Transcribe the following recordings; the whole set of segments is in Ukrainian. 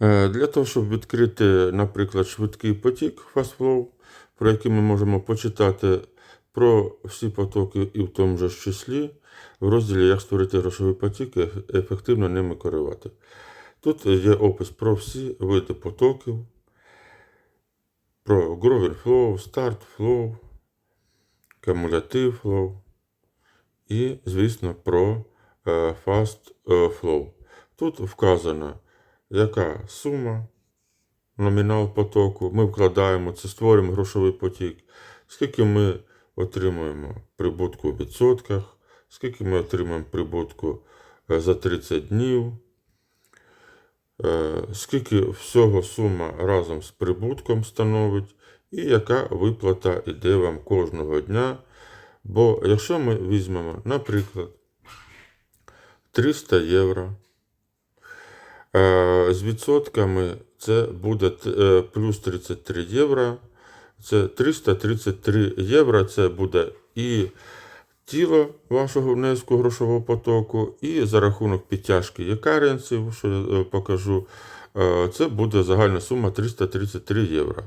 Е, Для того, щоб відкрити, наприклад, швидкий потік FastFlow, про який ми можемо почитати про всі потоки і в тому ж числі, в розділі Як створити грошовий потік і ефективно ними керувати. Тут є опис про всі види потоків, про Grover Flow, Start Flow, Cumulative Flow і, звісно, про е, Fast е, Flow. Тут вказано, яка сума, номінал потоку. Ми вкладаємо це, створюємо грошовий потік, скільки ми отримуємо прибутку у відсотках, скільки ми отримаємо прибутку е, за 30 днів, е, скільки всього сума разом з прибутком становить, і яка виплата йде вам кожного дня. Бо якщо ми візьмемо, наприклад, 300 євро, з відсотками це буде е, плюс 33 євро. Це 333 євро. Це буде і тіло вашого внеску грошового потоку, і за рахунок підтяжки якаренців, що я е, покажу, е, це буде загальна сума 333 євро.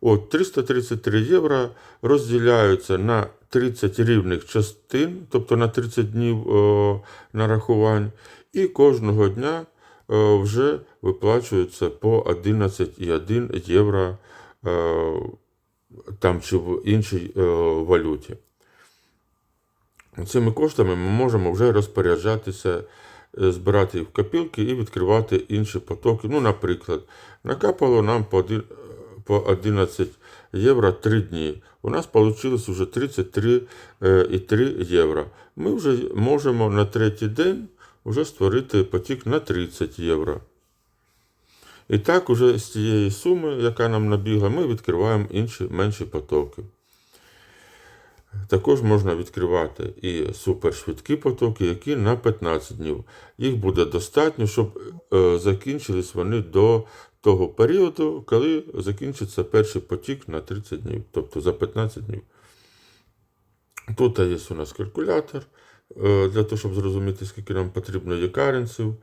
От 333 євро розділяються на 30 рівних частин, тобто на 30 днів о, нарахувань, і кожного дня е, вже виплачується по 11,1 євро е, там чи в іншій е, валюті. Цими коштами ми можемо вже розпоряджатися, е, збирати в копілки і відкривати інші потоки. Ну, наприклад, накапало нам по 11 євро 3 дні. У нас вийшло вже 33,3 євро. Ми вже можемо на третій день вже створити потік на 30 євро. І так, уже з цієї суми, яка нам набігла, ми відкриваємо інші менші потоки. Також можна відкривати і супершвидкі потоки, які на 15 днів. Їх буде достатньо, щоб е, закінчились вони до того періоду, коли закінчиться перший потік на 30 днів, тобто за 15 днів. Тут є у нас калькулятор для того, щоб зрозуміти, скільки нам потрібно якаренців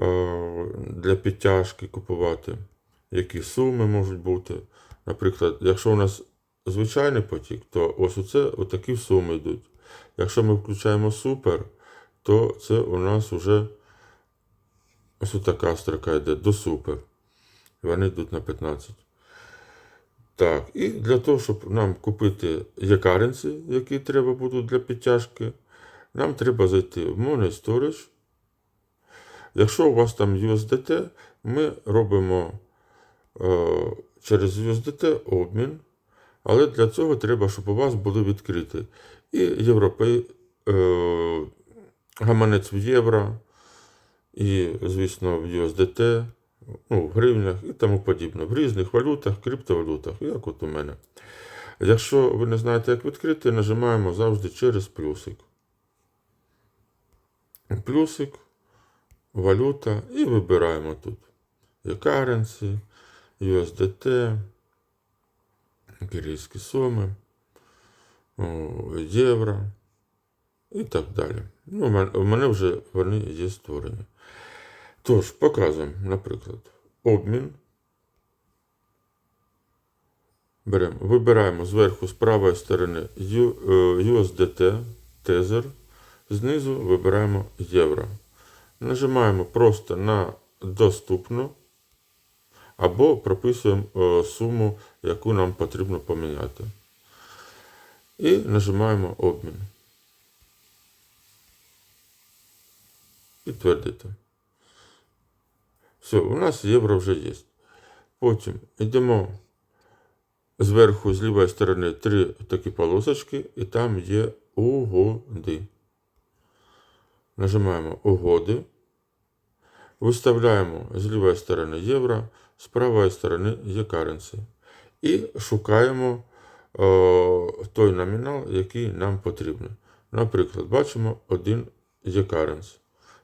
е, для підтяжки купувати, які суми можуть бути. Наприклад, якщо у нас звичайний потік, то ось оце отакі суми йдуть. Якщо ми включаємо супер, то це у нас вже ось така строка йде до супер. І Вони йдуть на 15. Так, і для того, щоб нам купити якаренці, які треба будуть для підтяжки, нам треба зайти в Money Storage. Якщо у вас там USDT, ми робимо е, через USDT обмін. Але для цього треба, щоб у вас були відкриті і європей, е, гаманець в євро, і, звісно, в USDT, ну, в гривнях і тому подібне, в різних валютах, криптовалютах, як от у мене. Якщо ви не знаєте, як відкрити, нажимаємо завжди через плюсик. Плюсик, валюта і вибираємо тут. Currency, USDT кирійські суми, євро і так далі. Ну, у мене вже вони є створені. Тож, показуємо, наприклад, обмін. Беремо, вибираємо зверху з правої сторони е, USDT, тезер, знизу вибираємо євро. Нажимаємо просто на доступно або прописуємо е, суму, яку нам потрібно поміняти. І нажимаємо обмін. Підтвердити. Все, у нас євро вже є. Потім йдемо зверху, з лівої сторони, три такі полосочки, і там є угоди. Нажимаємо угоди. Виставляємо з лівої сторони євро, з правої сторони є currency. І шукаємо о, той номінал, який нам потрібен. Наприклад, бачимо один є currency,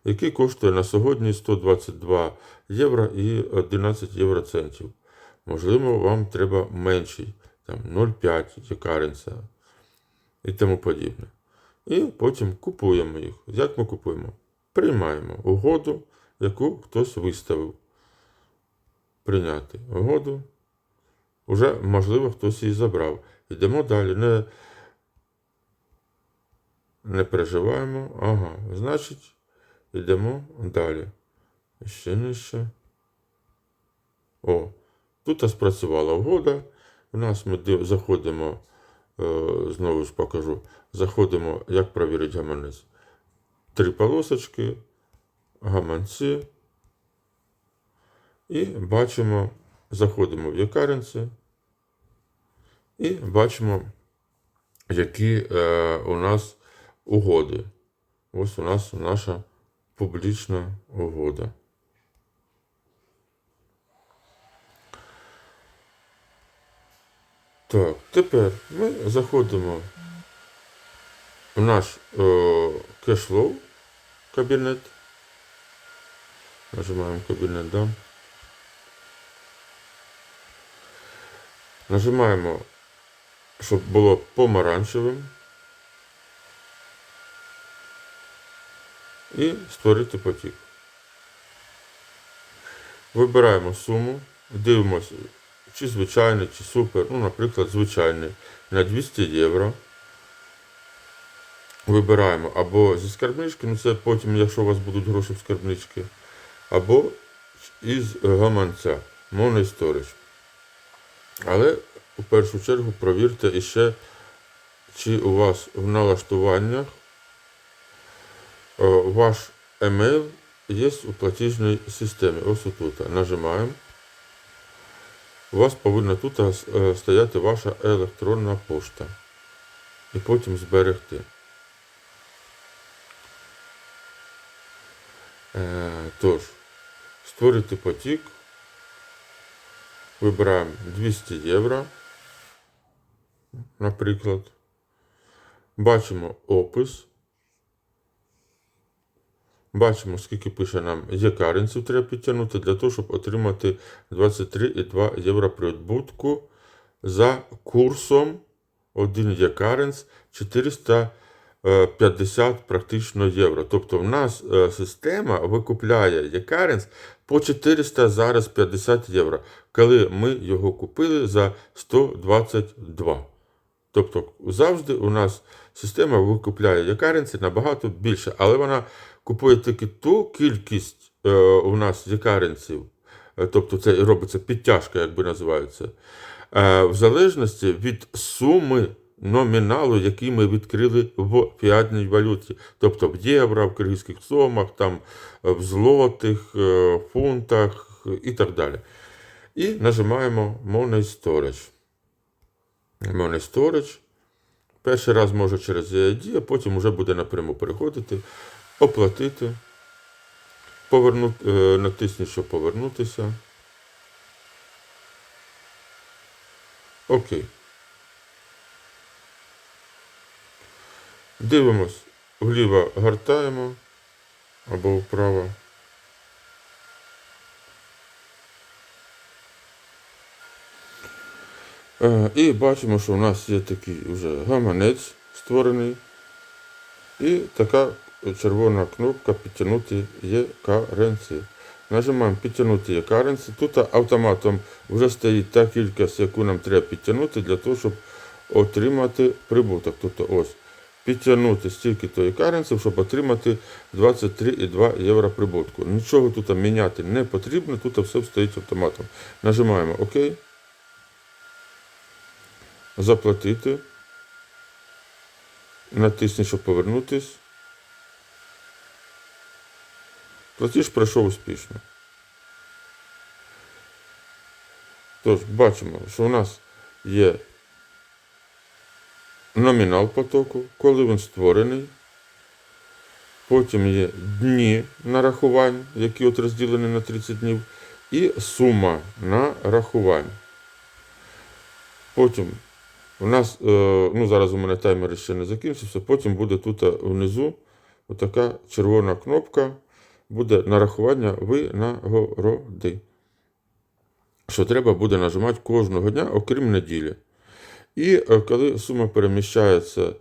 який коштує на сьогодні 122 євро і 11 євроцентів. Можливо, вам треба менший, там 0,5 є currency і тому подібне. І потім купуємо їх. Як ми купуємо? Приймаємо угоду, яку хтось виставив. прийняти угоду. Уже, можливо, хтось її забрав. Йдемо далі. Не, не переживаємо. Ага, значить, йдемо далі. Ще нижче. О, тут спрацювала угода. У нас ми заходимо, знову ж покажу, заходимо, як провірити гаманець. Три полосочки, гаманці. І бачимо, заходимо в якаринці. І бачимо, які е, у нас угоди. Ось у нас наша публічна угода. Так, тепер ми заходимо в наш е, кешлоу кабінет. Нажимаємо кабінет, да. Нажимаємо, щоб було помаранчевим. І створити потік. Вибираємо суму, дивимося, чи звичайний, чи супер. Ну, наприклад, звичайний на 200 євро. Вибираємо або зі скарбнички, ну це потім, якщо у вас будуть гроші в скарбнички, або із гаманця, Storage. Але у першу чергу провірте іще, чи у вас в налаштуваннях е, ваш емейл є у платіжній системі. Ось тут. Нажимаємо. У вас повинна тут е, стояти ваша електронна пошта. І потім зберегти. Е, Тож, створити потік. Вибираємо 200 євро, наприклад. Бачимо опис. Бачимо, скільки пише нам якаринців треба підтягнути для того, щоб отримати 23,2 євро прибутку за курсом 1 якаринц 450 практично євро. Тобто в нас е, система викупляє якаринц по 400 зараз 50 євро, коли ми його купили за 122. Тобто завжди у нас система викупляє якаринці набагато більше, але вона купує тільки ту кількість е, у нас якаринців, е, тобто це робиться підтяжка, як би називається, е, в залежності від суми номіналу, який ми відкрили в фіатній валюті, тобто в євро, в киргизьких сомах, там, е, в злотих, е, фунтах і так далі. І нажимаємо Money Storage. Money Storage. Перший раз може через EID, а потім вже буде напряму переходити, оплатити, повернути, е, натисніть, щоб повернутися. Окей. Дивимось, вліво гортаємо або вправо. Е, І бачимо, що у нас є такий вже гаманець створений. І така червона кнопка підтягнути є каренці. Нажимаємо підтягнути каренці. Тут автоматом вже стоїть та кількість, яку нам треба підтягнути для того, щоб отримати прибуток. Тобто ось підтягнути стільки тої каренців, щоб отримати 23,2 євро прибутку. Нічого тут міняти не потрібно, тут все стоїть автоматом. Нажимаємо ОК. Заплатити. Натисніть, щоб повернутись. Платіж пройшов успішно. Тож, бачимо, що у нас є номінал потоку, коли він створений. Потім є дні нарахувань, які от розділені на 30 днів, і сума нарахувань. Потім у нас, е, ну зараз у мене таймер ще не закінчився, потім буде тут внизу отака червона кнопка, буде нарахування винагороди. Що треба буде нажимати кожного дня, окрім неділі. І е, коли сума переміщається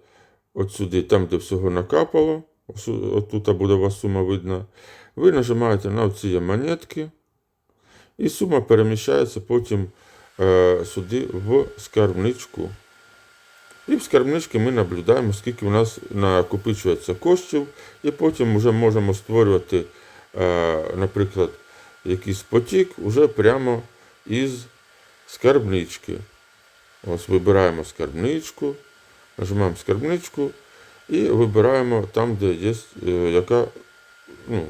от сюди, там, де всього накапало, ось тут буде у вас сума видна, ви нажимаєте на ці монетки, І сума переміщається потім е, сюди в скарбничку. І в скарбничці ми наблюдаємо, скільки у нас накопичується коштів, і потім вже можемо створювати, е, наприклад, якийсь потік уже прямо із скарбнички. Ось вибираємо скарбничку, нажимаємо скарбничку і вибираємо там, де є, е, яка, ну,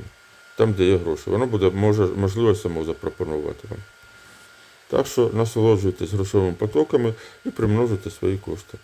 там, де є гроші. Воно буде може, можливо само запропонувати вам. Так що насолоджуйтесь грошовими потоками і примножуйте свої кошти.